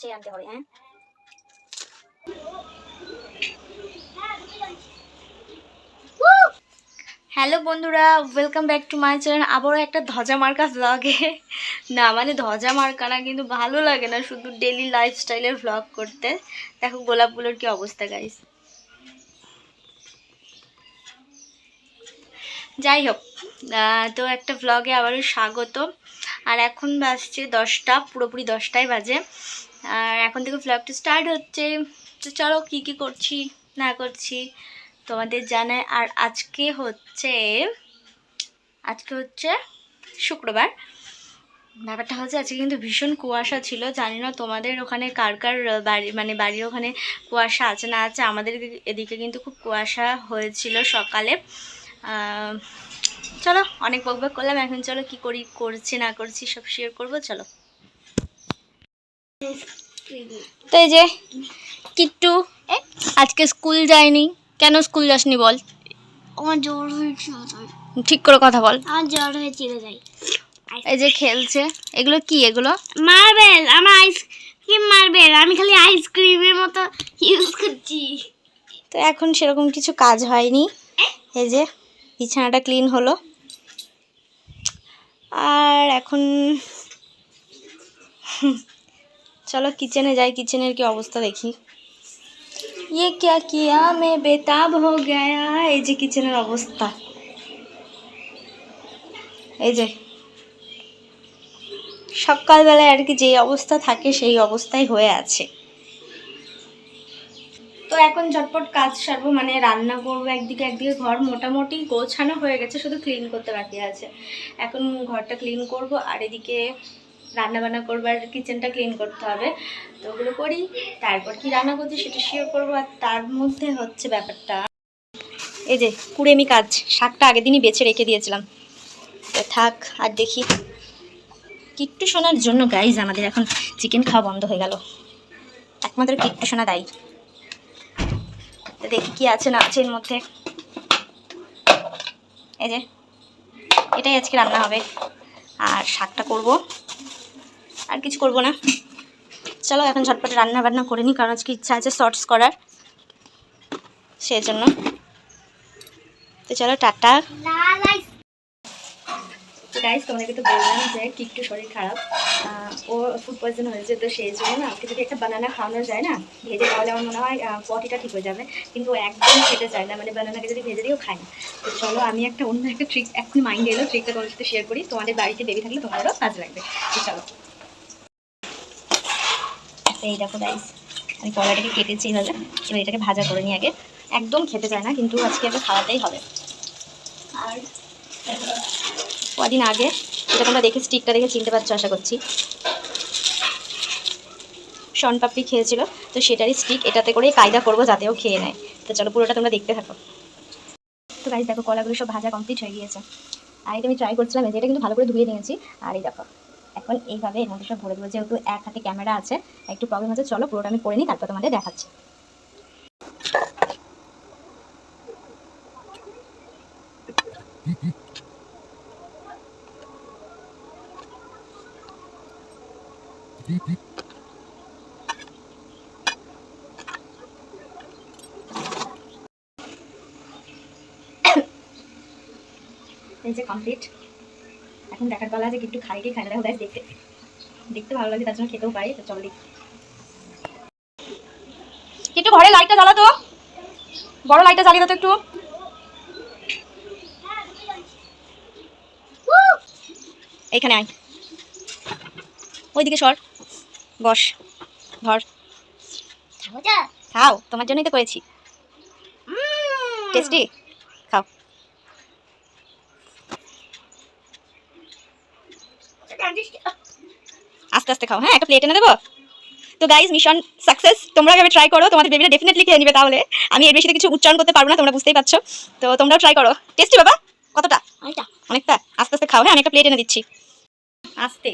বাচ্চাই আনতে হবে হ্যাঁ? হ্যালো বন্ধুরা welcome back to my channel আবারও একটা ধ্বজা মার্কা ভ্লগে না মানে ধ্বজা মার্কা না, কিন্তু ভালো লাগে না শুধু ডেলি লাইফস্টাইলের ভ্লগ করতে। দেখো গোলাপগুলোর কি অবস্থা গাইস যাই হোক তো একটা ভ্লগে আবারও স্বাগত আর এখন বাজছে দশটা, পুরোপুরি দশটায় বাজে। আর এখন থেকে ভ্লগটা স্টার্ট হচ্ছে। তো চলো কী কী করছি, না করছি, তোমাদের জানায় আর আজকে হচ্ছে আজকে হচ্ছে শুক্রবার। ব্যাপারটা হচ্ছে আজকে কিন্তু ভীষণ কুয়াশা ছিল। জানি না তোমাদের ওখানে কার কার বাড়ি মানে বাড়ির ওখানে কুয়াশা আছে, না আছে। আমাদের এদিকে- কিন্তু খুব কুয়াশা হয়েছিল সকালে। চলো, অনেক বক বক করলাম। এখন চলো কি করি, করছি, না করছি, সব শেয়ার করব। চলো। তো এই যে কিট্টু আজকে স্কুল যায়নি। কেন স্কুল যাসনি বল? আমার জ্বর হয়েছিল ঠিক করে কথা বল। আমার জ্বর হয়েছিল যাই এই যে খেলছে। এগুলো কি এগুলো? মার্বেল আমার আইসক্রিম মার্বেল। আমি খালি আইসক্রিমের মতো ইউজ করছি। তো এখন সেরকম কিছু কাজ হয়নি। এই যে বিছানাটা ক্লিন হলো। আর এখন চলো কিচেনে যাই কিচেনের কি অবস্থা দেখি। ইয়ে ক্যা কিয়া মে বেতাব হো গয়া। এই যে কিচেনের অবস্থা। এই যে। সকালবেলায় আর কি যে অবস্থা থাকে, সেই অবস্থায় হয়ে আছে। তো এখন ঝটপট কাজ সারবো মানে রান্না করব একদিকে একদিকে। ঘর মোটামুটি গোছানো হয়ে গেছে, শুধু ক্লিন করতে বাকি আছে। এখন ঘরটা ক্লিন করব, আর এদিকে রান্না বান্না করব কিচেনটা ক্লিন করতে হবে। তো ওগুলো করি, তারপর কি রান্না করছি সেটা শেয়ার করব। আর তার মধ্যে হচ্ছে ব্যাপারটা, এই যে কুড়েমি কাজ, শাকটা আগের দিনই বেছে রেখে দিয়েছিলাম। তো থাক, আর দেখি। কিট্টু শোনার জন্য গাইজ আমাদের এখন চিকেন খাওয়া বন্ধ হয়ে গেল। একমাত্র কিট্টু শোনা দায়ী। দেখি কি আছে না আছে এর মধ্যে। এই যে, এটাই আজকে রান্না হবে। আর শাকটা করব। আর কিছু করব না। চলো এখন ঝটপট রান্না বান্না করে নিই, কারণ আজকে ইচ্ছা আছে শর্টস করার। সেই জন্য তো চলো, টাটা। গাইজ তোমাদেরকে তো বললাম যে কিট্টু শরীর খারাপ। ও ফুড পয়জন হয়েছে, তো সেই জন্য না ওকে যদি একটা বানানা খাওয়ানো যায় না, ভেজে খাওয়ালে আমার মনে হয় পটিটা ঠিক হয়ে যাবে। কিন্তু একদম খেতে চায় না মানে বানানাকে যদি ভেজে দিয়েও খায় না। তো চলো, আমি একটা অন্য একটা ট্রিক এখন মাইন্ডে এলো ট্রিকটা তোমার সাথে শেয়ার করি। তোমাদের বাড়িতে বেবি থাকলে তোমাদেরও কাজ লাগবে তো চলো। তো এই দেখো গাইজ আমি কলাটাকে কেটেছি এইভাবে এবার এটাকে ভাজা করে নিই আগে। একদম খেতে চায় না, কিন্তু আজকে একটা খাওয়াতেই হবে। আর কদিন আগে এটা তোমরা দেখে স্টিকটা দেখে চিনতে পারছ, আশা করছি। শন পাপড়ি খেয়েছিল, তো সেটারই স্টিক এটাতে করেই কায়দা করব যাতেও খেয়ে নেয়। তো চলো পুরোটা তোমরা দেখতে থাকো। তো গাইজ দেখো কলাগুলো সব ভাজা কমপ্লিট হয়ে গিয়েছে। আর এটা আমি ট্রাই করছিলাম এটা কিন্তু ভালো করে ধুয়ে নিয়েছি। আর এই দেখো এখন এইভাবে এর মধ্যে সব ভরে দেবো। যেহেতু এক হাতে ক্যামেরা আছে, একটু প্রবলেম আছে, চলো পুরোটা আমি করে নিই, তারপর তোমাদের দেখাচ্ছি। এই যে কমপ্লিট এখন দেখার পালা যে একটু খাই কি খাই না দেখো guys, দেখতে দেখতে ভালো লাগে তার জন্য খেতেও পারি তো চলো দেখি। একটু ঘরে লাইটটা জ্বালা তো। বড় লাইটটা জ্বালিয়ে দাও তো একটু। এইখানে আয়। ওইদিকে সর। বস। ধর। খাও তোমার জন্যই তো করেছি। টেস্টি খাও আস্তে আস্তে খাও হ্যাঁ একটা প্লেট এনে দেবো? তো গাইজ মিশন সাকসেস তোমরা এভাবে ট্রাই করো তোমাদের বেবিটা ডেফিনেটলি খেয়ে নিবে তাহলে। আমি এর বেশি কিছু উচ্চারণ করতে পারব না তোমরা বুঝতেই পারছ। তো তোমরাও ট্রাই করো। টেস্টি বাবা কতটা? অনেকটা। অনেকটা? আস্তে আস্তে খাও হ্যাঁ অনেকটা প্লেট এনে দিচ্ছি। আস্তে।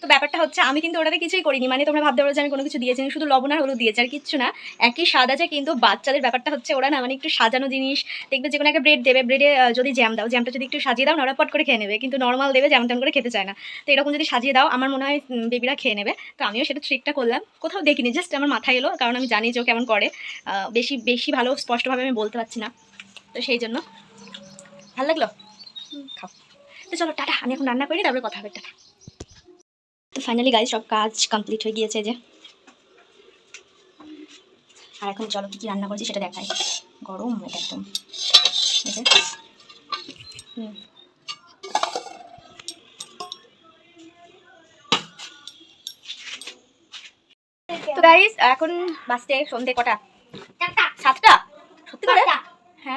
তো ব্যাপারটা হচ্ছে আমি কিন্তু ওটাতে কিছুই করিনি। মানে তোমরা ভাবতে পারো যে আমি কোনো কিছু দিয়েছি শুধু লবণ আর হলুদ দিয়েছি আর কিচ্ছু না। একই স্বাদ আছে কিন্তু বাচ্চাদের ব্যাপারটা হচ্ছে ওরা না মানে একটু সাজানো জিনিস দেখবে যে কোনো একটা ব্রেড দেবে ব্রেডে যদি জ্যাম দাও জ্যামটা যদি একটু সাজিয়ে দাও না ওরা পট করে খেয়ে নেবে। কিন্তু নর্মাল দেবে জ্যাম তেমন করে খেতে চায় না। তো এরকম যদি সাজিয়ে দাও আমার মনে হয় বেবিরা খেয়ে নেবে। তো আমিও সেটা ট্রিকটা করলাম। কোথাও দেখিনি জাস্ট আমার মাথায় এলো কারণ আমি জানি যে ও কেমন করে। বেশি বেশি ভালো স্পষ্টভাবে আমি বলতে পারছি না। তো সেই জন্য। ভালো লাগল? খাও। তো চলো টাটা। আমি এখন রান্না করি তারপরে কথা হবে। টাটা। তো ফাইনালি গাইজ সব কাজ কমপ্লিট হয়ে গিয়েছে যে। আর এখন চলো কী কী রান্না করছি সেটা দেখাই। গরম এটা একদম। হুম। তো এখন বাসতে সন্ধে কটা? সাতটা।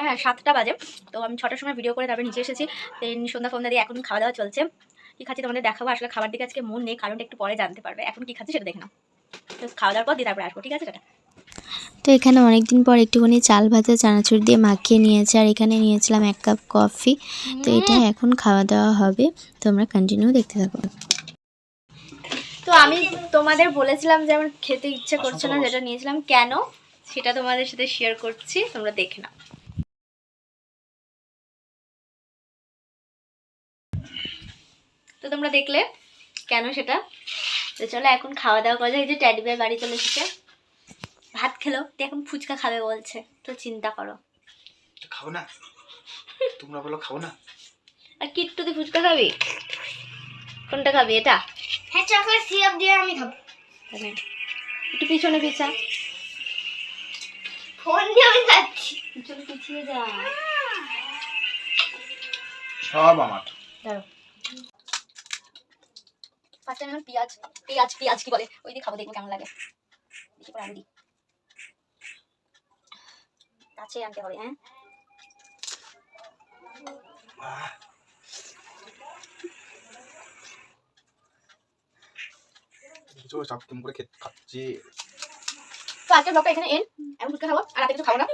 হ্যাঁ হ্যাঁ সাতটা বাজে। তো আমি ছটার সময় ভিডিও করে তারপরে নিচে এসেছি। দেন সন্ধ্যা ফন্ধ্যা দিয়ে এখন খাওয়া দাওয়া চলছে। কী খাচ্ছি তোমাদের দেখাবো। আসলে খাবার দিকে আজকে মন নেই কারণটা একটু পরে জানতে পারবে। এখন কী খাচ্ছি সেটা দেখে নাও। তো খাওয়া দাওয়ার পর দিয়ে তারপরে আসব ঠিক আছে তো এখানে অনেক দিন পর একটুখানি চাল ভাজা চানাচুর দিয়ে মাখিয়ে নিয়েছে আর এখানে নিয়েছিলাম এক কাপ কফি। তো এটা এখন খাওয়া দাওয়া হবে। তোমরা কন্টিনিউ দেখতে থাকো। তো আমি তোমাদের বলেছিলাম যে আমার খেতে ইচ্ছে করছে না যেটা নিয়েছিলাম। কেন? সেটা তোমাদের সাথে শেয়ার করছি। তোমরা দেখে নাও। তো তোমরা দেখলে কেন সেটা? তো চলো এখন খাওয়া দাওয়া করা যায় এই যে ট্যাডি বের বাড়ি চলে এসেছে। ভাত খেলো তো এখন ফুচকা খাবে বলছে। তো চিন্তা করো। খাও না। তোমরা বলো খাও না। আর কিট্টু তুই ফুচকা খাবি? কোনটা খাবি এটা? হ্যাঁ চকলেট সিরাপ দিয়ে আমি খাব। একটু পিছনে পিছা। ফোন দিয়ে আমি যাচ্ছি পিছনে পিছিয়ে যা। সব আমার। দাঁড়ো ফার্স্ট টাইম পেঁয়াজ পেঁয়াজ পেঁয়াজ কি বলে? ওই দিয়ে খাব দেখব কেমন লাগে। বেশি করে কাছে আনতে হবে হ্যাঁ? কিছু চাপ তুমি করে খেতে খাচ্ছি। তো আজকের ব্লগটা এখানে এন এখন ফুচকা খাব আর রাতে কিছু খাব না।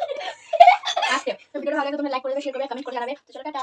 আজকে। তো ভিডিওটা ভালো লাগে তোমরা লাইক করে দেবে শেয়ার করবে কমেন্ট করে জানাবে। তো চলো টাটা।